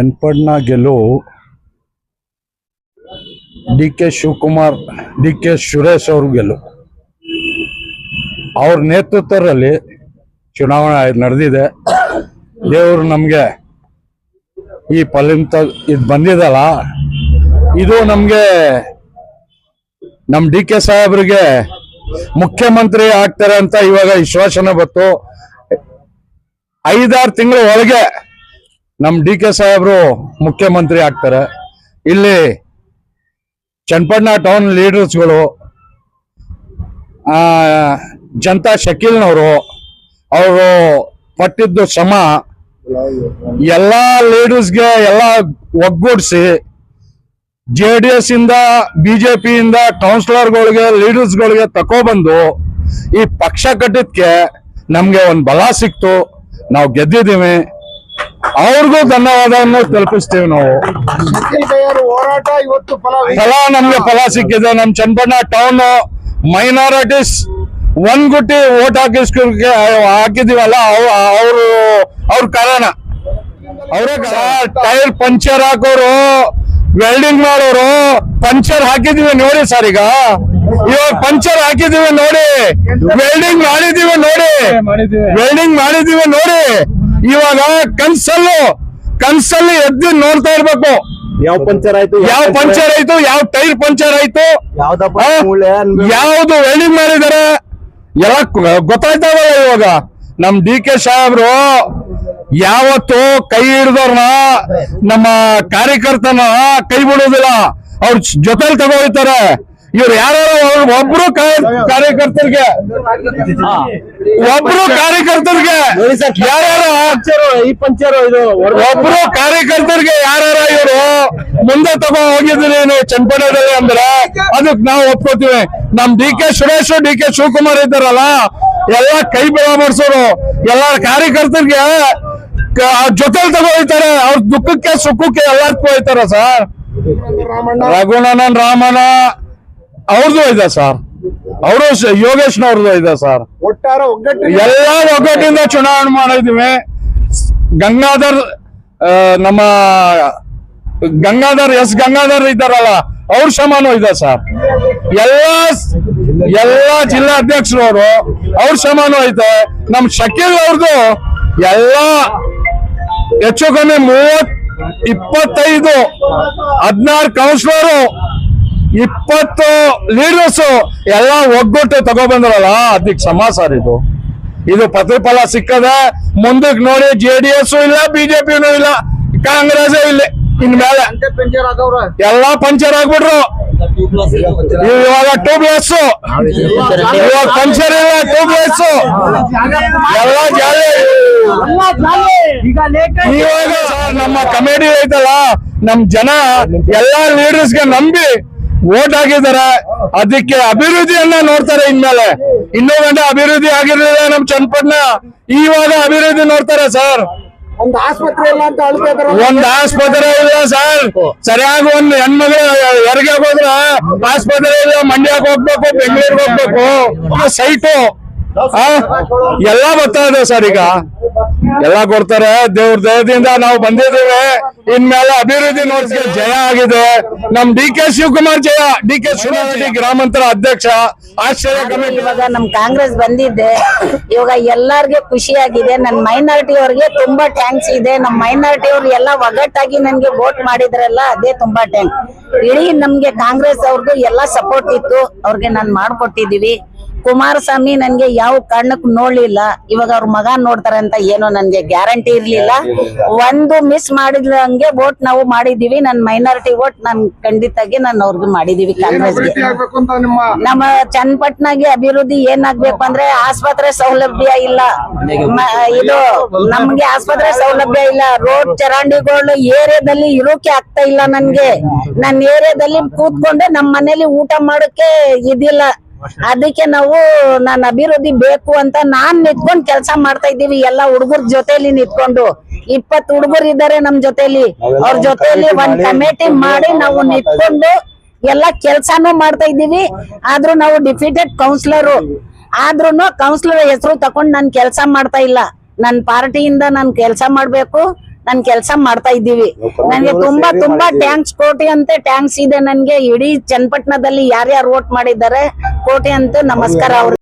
ಚನ್ನಪಟ್ಟಣ ಗೆಲುವು D K Shivakumar, D K Suresh ಅವ್ರ ಗೆಲುವು ಅವ್ರ ನೇತೃತ್ವದಲ್ಲಿ ಚುನಾವಣೆ ನಡೆದಿದೆ. ದೇವರು ನಮಗೆ ಈ ಫಲಿತ ಇದು ಬಂದಿದಲ್ಲ, ಇದು ನಮಗೆ ನಮ್ಮ ಡಿ ಕೆ ಸಾಹೇಬ್ರಿಗೆ ಮುಖ್ಯಮಂತ್ರಿ ಆಗ್ತಾರೆ ಅಂತ ಇವಾಗ ವಿಶ್ವಾಸನೆ ಬತ್ತು ಐದಾರು ತಿಂಗಳ ಒಳಗೆ ನಮ್ ಡಿ ಕೆ ಸಾಹೇಬ್ರು ಮುಖ್ಯಮಂತ್ರಿ ಆಗ್ತಾರೆ. ಇಲ್ಲಿ ಚನ್ನಪಟ್ಟಣ ಟೌನ್ ಲೀಡರ್ಸ್ಗಳು ಜನತಾ ಶಕೀಲ್ನವರು, ಅವರು ಪಟ್ಟಿದ್ದು ಶ್ರಮ ಎಲ್ಲ ಲೀಡರ್ಸ್ಗೆ ಎಲ್ಲ ಒಗ್ಗೂಡಿಸಿ ಜೆ ಡಿ ಎಸ್ ಇಂದ ಬಿಜೆಪಿಯಿಂದ ಕೌನ್ಸಿಲರ್ಗಳಿಗೆ ಲೀಡರ್ಸ್ಗಳಿಗೆ ತಕೊಬಂದು ಈ ಪಕ್ಷ ಕಟ್ಟಿದ್ಕೆ ನಮಗೆ ಒಂದು ಬಲ ಸಿಕ್ತು. ನಾವು ಗೆದ್ದಿದ್ದೀವಿ. ಅವ್ರಿಗೂ ಧನ್ಯವಾದವನ್ನು ತಲುಪಿಸ್ತೇವೆ ನಾವು. ನಿಖಿಲ್ ಹೋರಾಟ ಇವತ್ತು ಫಲ ನಮ್ಗೆ ಫಲ ಸಿಕ್ಕಿದೆ. ನಮ್ ಚನ್ನಪಣ್ಣ ಟೌನ್ ಮೈನಾರಿಟೀಸ್ ಒಂದ್ ಗುಟ್ಟಿ ಓಟ್ ಹಾಕಿಸ್ಕೊಂಡ್ಗೆ ಹಾಕಿದೀವಲ್ಲ ಅವರು ಅವ್ರ ಕಾರಣ. ಅವರೇ ಟೈರ್ ಪಂಚರ್ ಹಾಕೋರು ವೆಲ್ಡಿಂಗ್ ಮಾಡೋರು ಪಂಚರ್ ಹಾಕಿದೀವಿ ನೋಡಿ ಸರ್ ಈಗ. ಇವಾಗ ಪಂಚರ್ ಹಾಕಿದೀವಿ ನೋಡಿ. ವೆಲ್ಡಿಂಗ್ ಮಾಡಿದೀವಿ ನೋಡಿ. ವೆಲ್ಡಿಂಗ್ ಮಾಡಿದೀವಿ ನೋಡಿ. ಇವಾಗ ಕನ್ಸಲ್ಲು ಕನ್ಸಲ್ಲಿ ಎದ್ದು ನೋಡ್ತಾ ಇರ್ಬೇಕು. ಯಾವ ಪಂಚರ್ ಆಯ್ತು ಯಾವ ಪಂಚರ್ ಆಯ್ತು ಯಾವ ಟೈರ್ ಪಂಚರ್ ಆಯ್ತು. ಯಾವ್ದು ವೆಲ್ಡಿಂಗ್ ಮಾಡಿದಾರೆ ಎಲ್ಲ ಗೊತ್ತಾಯ್ತಾವಲ್ಲ ಇವಾಗ. ನಮ್ ಡಿ ಕೆ ಸಾಹೇಬ್ರು ಯಾವತ್ತು ಕೈ ಹಿಡಿದವ್ರನ್ನ ನಮ್ಮ ಕಾರ್ಯಕರ್ತನ ಕೈ ಬಿಡೋದಿಲ್ಲ. ಅವ್ರ ಜೊತೆಲಿ ತಗೋಯ್ತಾರೆ ಇವ್ರು ಯಾರು ಒಬ್ರು ಕಾರ್ಯಕರ್ತರಿಗೆ ಒಬ್ರು ಕಾರ್ಯಕರ್ತರಿಗೆ ಯಾರು ಯಾರ್ಯಾರು ಈ ಪಂಚರ್ ಇದು ಒಬ್ರು ಕಾರ್ಯಕರ್ತರಿಗೆ ಯಾರ್ಯಾರ ಇವರು? ಮುಂದೆ ತಗೋ ಹೋಗಿದ್ರಿ ನೀವು ಚನ್ನಪಟ್ಟಣದಲ್ಲಿ ಅಂದ್ರೆ ಅದಕ್ಕೆ ನಾವು ಒಪ್ಕೋತೀವಿ. ನಮ್ D K Suresh D K Shivakumar ಇದ್ದಾರಲ್ಲ ಎಲ್ಲ ಕೈ ಬರಾಮರ್ಸೋರು ಎಲ್ಲ ಕಾರ್ಯಕರ್ತರಿಗೆ ಜೊತೆಲಿ ತಗೋ ಹೋಯ್ತಾರೆ ಅವ್ರ ದುಃಖಕ್ಕೆ ಸುಖಕ್ಕೆ ಎಲ್ಲದಕ್ಕೂ ಹೋಯ್ತಾರ ಸರ್. ರಾಮಣ್ಣ. ರಘುನಂದನ್ ರಾಮನ ಅವ್ರದ್ದು ಇದೆ ಸರ್. ಅವರು ಯೋಗೇಶ್ನವ್ರದ್ದು ಇದೆ ಸರ್. ಒಟ್ಟಾರ ಒಗ್ಗಟ್ಟು ಎಲ್ಲ ಒಗ್ಗಟ್ಟಿಂದ ಚುನಾವಣೆ ಮಾಡಿದ್ವಿ. ಗಂಗಾಧರ್ ನಮ್ಮ ಗಂಗಾಧರ್ ಎಸ್ ಗಂಗಾಧರ್ ಇದ್ದಾರಲ್ಲ ಅವ್ರ ಶ್ರಮನೂ ಇದೆ ಸರ್. ಎಲ್ಲ ಎಲ್ಲ ಜಿಲ್ಲಾ ಅಧ್ಯಕ್ಷರು ಅವರು ಅವ್ರ ಶ್ರಮನೂ ಐತೆ. ನಮ್ ಶಕೀಲ್ ಅವ್ರದ್ದು ಎಲ್ಲ ಹೆಚ್ಚು ಕಮ್ಮಿ ಮೂವತ್ ಇಪ್ಪತ್ತೈದು ಹದಿನಾರು ಕೌನ್ಸಿಲರು ಇಪ್ಪತ್ತು ಲೀಡರ್ಸ್ ಎಲ್ಲ ಒಗ್ಗಟ್ಟು ತಗೊಬಂದ್ರಲ್ಲ ಅದಕ್ಕೆ ಸಮ ಸರ್ ಇದು. ಇದು ಪ್ರತಿಫಲ ಸಿಕ್ಕದೆ ಮುಂದಕ್ಕೆ ನೋಡಿ ಜೆ ಡಿ ಎಸ್ ಇಲ್ಲ ಬಿಜೆಪಿನೂ ಇಲ್ಲ ಕಾಂಗ್ರೆಸ್ ಇಲ್ಲ ಇನ್ಮೇಲೆ. ಎಲ್ಲಾ ಪಂಚರ್ ಆಗ್ಬಿಟ್ರು. ಇವಾಗ ಟ್ಯೂಬ್ಲೆಸ್ ಇವಾಗ ಪಂಚರ್ ಇಲ್ಲ ಟ್ಯೂಬ್ಲೆಸ್ ಎಲ್ಲ ಜಾಲಿ. ಇವಾಗ ನಮ್ಮ ಕಮಿಟಿ ಐತಲ್ಲ ನಮ್ ಜನ ಎಲ್ಲಾ ಲೀಡರ್ಸ್ಗೆ ನಂಬಿ ವೋಟ್ ಆಗಿದ್ದಾರೆ ಅದಕ್ಕೆ ಅಭಿವೃದ್ಧಿಯನ್ನ ನೋಡ್ತಾರೆ ಇನ್ಮೇಲೆ. ಇನ್ನೂ ಗಂಟೆ ಅಭಿವೃದ್ಧಿ ಆಗಿರ್ಲಿಲ್ಲ ನಮ್ ಚನ್ನಪಟ್ಟಣ. ಇವಾಗ ಅಭಿವೃದ್ಧಿ ನೋಡ್ತಾರೆ ಸರ್. ಒಂದು ಆಸ್ಪತ್ರೆ ಇಲ್ಲ ಅಂತ ಅಳ್ತಾ ಇದಾರೆ ಒಂದ್ ಆಸ್ಪತ್ರೆ ಇಲ್ಲ ಸರ್. ಸರಿಯಾಗಿ ಒಂದ್ ಹೆಣ್ಮಗಳು ಹೊರಗೆ ಹೋದ್ರೆ ಆಸ್ಪತ್ರೆ ಇಲ್ಲ ಮಂಡ್ಯಕ್ಕೆ ಹೋಗ್ಬೇಕು ಬೆಂಗಳೂರಿಗೆ ಹೋಗ್ಬೇಕು. ಸೈಟು ಎಲ್ಲ ಬರ್ತಾ ಇದೆ ಸರ್ ಈಗ. ಎಲ್ಲ ಕೊಡ್ತಾರೆ. ದೇವ್ರ ದಯದಿಂದ ನಾವು ಬಂದಿದ್ದೇವೆ. ಇನ್ಮೇಲೆ ಅಭಿವೃದ್ಧಿ ನೋಡ್ಸಿ ಜಯ ಆಗಿದೆ. ನಮ್ ಡಿ ಕೆ ಶಿವಕುಮಾರ್ ಜಯ. ಡಿ ಕೆ ಶಿವಕುಮಾರ್ ಗ್ರಾಮಾಂತರ ಅಧ್ಯಕ್ಷ. ಆಶ್ಚರ್ಯ ಕಮಿಟಿ ಇವಾಗ ನಮ್ ಕಾಂಗ್ರೆಸ್ ಬಂದಿದ್ದೆ ಇವಾಗ ಎಲ್ಲಾರ್ಗೆ ಖುಷಿ ಆಗಿದೆ ನನ್ ಮೈನಾರಿಟಿ ಅವ್ರಿಗೆ ತುಂಬಾ ಟ್ಯಾಂಕ್ಸ್ ಇದೆ. ನಮ್ ಮೈನಾರಿಟಿ ಅವ್ರು ಎಲ್ಲ ಒಗ್ಗಟ್ಟಾಗಿ ನನ್ಗೆ ವೋಟ್ ಮಾಡಿದ್ರಲ್ಲ, ಅದೇ ತುಂಬಾ ಟ್ಯಾಂಕ್ ಇಡೀ ನಮ್ಗೆ ಕಾಂಗ್ರೆಸ್ ಅವ್ರದ್ದು ಎಲ್ಲಾ ಸಪೋರ್ಟ್ ಇತ್ತು. ಅವ್ರಿಗೆ ನಾನ್ ಮಾಡ್ಕೊಟ್ಟಿದೀವಿ. ಕುಮಾರಸ್ವಾಮಿ ನನ್ಗೆ ಯಾವ ಕಾರಣಕ್ಕೂ ನೋಡ್ಲಿಲ್ಲ. ಇವಾಗ ಅವ್ರ ಮಗ ನೋಡ್ತಾರೆ ಅಂತ ಏನು ನನ್ಗೆ ಗ್ಯಾರಂಟಿ ಇರ್ಲಿಲ್ಲ. ಒಂದು ಮಿಸ್ ಮಾಡಿದಂಗೆ ವೋಟ್ ನಾವು ಮಾಡಿದೀವಿ ನನ್ ಮೈನಾರಿಟಿ ವೋಟ್ ನನ್ ಖಂಡಿತಾಗಿ ನಾನು ಅವ್ರಿಗೆ ಮಾಡಿದೀವಿ ಕಾಂಗ್ರೆಸ್ಗೆ. ನಿಮ್ಮ ಚನ್ನಪಟ್ಟಣಗೆ ಅಭಿವೃದ್ಧಿ ಏನಾಗ್ಬೇಕು ಅಂದ್ರೆ ಆಸ್ಪತ್ರೆ ಸೌಲಭ್ಯ ಇಲ್ಲ. ಇದು ನಮ್ಗೆ ಆಸ್ಪತ್ರೆ ಸೌಲಭ್ಯ ಇಲ್ಲ. ರೋಡ್ ಚರಂಡಿಗಳು ಏರಿಯಾದಲ್ಲಿ ಇರೋಕೆ ಆಗ್ತಾ ಇಲ್ಲ ನನ್ಗೆ. ನನ್ನ ಏರಿಯಾದಲ್ಲಿ ಕೂತ್ಕೊಂಡೆ ನಮ್ಮ ಮನೇಲಿ ಊಟ ಮಾಡೋಕೆ ಇದಿಲ್ಲ. ಅದಕ್ಕೆ ನಾವು ನನ್ನ ಅಭಿವೃದ್ಧಿ ಬೇಕು ಅಂತ ನಾನ್ ನಿಂತ್ಕೊಂಡ್ ಕೆಲಸ ಮಾಡ್ತಾ ಇದ್ದೀವಿ ಎಲ್ಲಾ ಹುಡುಗರ ಜೊತೆಲಿ ನಿಂತ್ಕೊಂಡು. ಇಪ್ಪತ್ ಹುಡುಗರು ಇದ್ದಾರೆ ನಮ್ ಜೊತೆಲಿ. ಅವ್ರ ಜೊತೆಲಿ ಒಂದ್ ಕಮಿಟಿ ಮಾಡಿ ನಾವು ನಿಂತ್ಕೊಂಡು ಎಲ್ಲಾ ಕೆಲ್ಸಾನು ಮಾಡ್ತಾ ಇದ್ದೀವಿ. ಆದ್ರೂ ನಾವು ಡಿಫಿಟೆಡ್ ಕೌನ್ಸಿಲರು ಆದ್ರೂನು ಕೌನ್ಸಿಲರ್ ಹೆಸರು ತಕೊಂಡ್ ನಾನ್ ಕೆಲಸ ಮಾಡ್ತಾ ಇಲ್ಲ. ನನ್ ಪಾರ್ಟಿಯಿಂದ ನಾನ್ ಕೆಲಸ ಮಾಡ್ಬೇಕು. ನನ್ ಕೆಲ್ಸ ಮಾಡ್ತಾ ಇದ್ದೀವಿ. ನನ್ಗೆ ತುಂಬಾ ತುಂಬಾ ಟ್ಯಾಂಕ್ಸ್ ಕೋಟಿ ಅಂತೆ. ಟ್ಯಾಂಕ್ಸ್ ಇದೆ ನನ್ಗೆ. ಇಡೀ ಚನ್ನಪಟ್ಟಣದಲ್ಲಿ ಯಾರ್ಯಾರು ವೋಟ್ ಮಾಡಿದ್ದಾರೆ ಕೋಟಿ ಅಂತ ನಮಸ್ಕಾರ ಅವ್ರಿಗೆ.